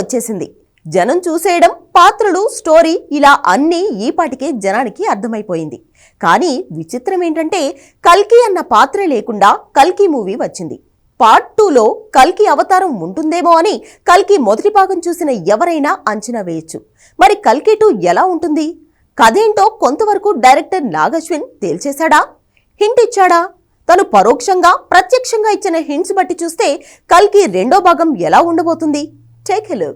వచ్చేసింది. జనం చూసేయడం పాత్రలు స్టోరీ ఇలా అన్నీ ఈపాటికే జనానికి అర్థమైపోయింది. కానీ విచిత్రం ఏంటంటే కల్కి అన్న పాత్ర లేకుండా కల్కి మూవీ వచ్చింది. పార్ట్ టూలో కల్కి అవతారం ఉంటుందేమో అని కల్కి మొదటి భాగం చూసిన ఎవరైనా అంచనా వేయొచ్చు. మరి కల్కి టూ ఎలా ఉంటుంది? కథేంటో కొంతవరకు డైరెక్టర్ నాగశ్విన్ తేల్చేశాడా? హింట్ ఇచ్చాడా? తను పరోక్షంగా ప్రత్యక్షంగా ఇచ్చిన హింట్స్ బట్టి చూస్తే కల్కి రెండో భాగం ఎలా ఉండబోతుంది? Take a look.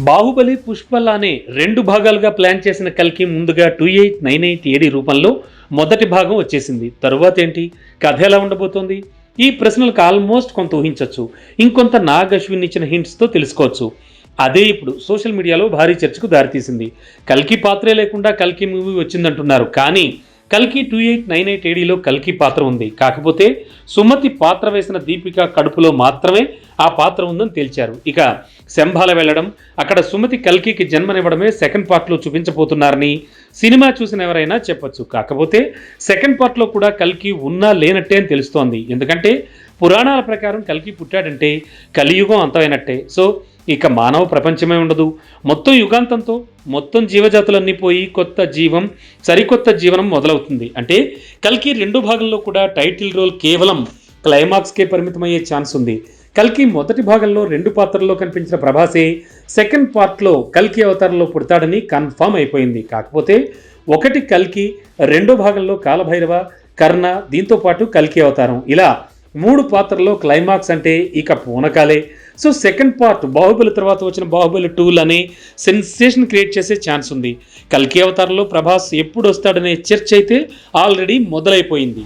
బాహుబలి పుష్పల్ అనే రెండు భాగాలుగా ప్లాన్ చేసిన కల్కి ముందుగా two eight nine eight AD రూపంలో మొదటి భాగం వచ్చేసింది. తరువాత ఏంటి? కథ ఎలా ఉండబోతోంది? ఈ ప్రశ్నలకు ఆల్మోస్ట్ కొంత ఊహించవచ్చు ఇంకొంత నాగ్ అశ్విన్ ఇచ్చిన హింట్స్తో తెలుసుకోవచ్చు. అదే ఇప్పుడు సోషల్ మీడియాలో భారీ చర్చకు దారితీసింది. కల్కి పాత్రే లేకుండా కల్కి మూవీ వచ్చిందంటున్నారు. కానీ కల్కి టూ ఎయిట్ నైన్ ఎయిట్ ఏడీలో కల్కి పాత్ర ఉంది. కాకపోతే సుమతి పాత్ర వేసిన దీపిక కడుపులో మాత్రమే ఆ పాత్ర ఉందని తేల్చారు. ఇక శంభాల వెళ్ళడం అక్కడ సుమతి కల్కికి జన్మనివ్వడమే సెకండ్ పార్ట్లో చూపించబోతున్నారని సినిమా చూసిన ఎవరైనా చెప్పొచ్చు. కాకపోతే సెకండ్ పార్ట్లో కూడా కల్కి ఉన్నా లేనట్టే అని తెలుస్తోంది. ఎందుకంటే పురాణాల ప్రకారం కల్కి పుట్టాడంటే కలియుగం అంతమైనట్టే. సో ఇక మానవ ప్రపంచమే ఉండదు. మొత్తం యుగాంతంతో మొత్తం జీవజాతులన్నీ పోయి కొత్త జీవం సరికొత్త జీవనం మొదలవుతుంది. అంటే కల్కి రెండు భాగంలో కూడా టైటిల్ రోల్ కేవలం క్లైమాక్స్కే పరిమితమయ్యే ఛాన్స్ ఉంది. కల్కి మొదటి భాగంలో రెండు పాత్రల్లో కనిపించిన ప్రభాసే సెకండ్ పార్ట్లో కల్కి అవతారంలో పుడతాడని కన్ఫామ్ అయిపోయింది. కాకపోతే ఒకటి కల్కి రెండో భాగంలో కాలభైరవ కర్ణ దీంతో పాటు కల్కి అవతారం. ఇలా మూడు పాత్రల్లో క్లైమాక్స్ అంటే ఇక పూనకాలే. సో సెకండ్ పార్ట్ బాహుబలి తర్వాత వచ్చిన బాహుబలి టూల్ అనే సెన్సేషన్ క్రియేట్ చేసే ఛాన్స్ ఉంది. కల్కి అవతారంలో ప్రభాస్ ఎప్పుడు వస్తాడనే చర్చ అయితే ఆల్రెడీ మొదలైపోయింది.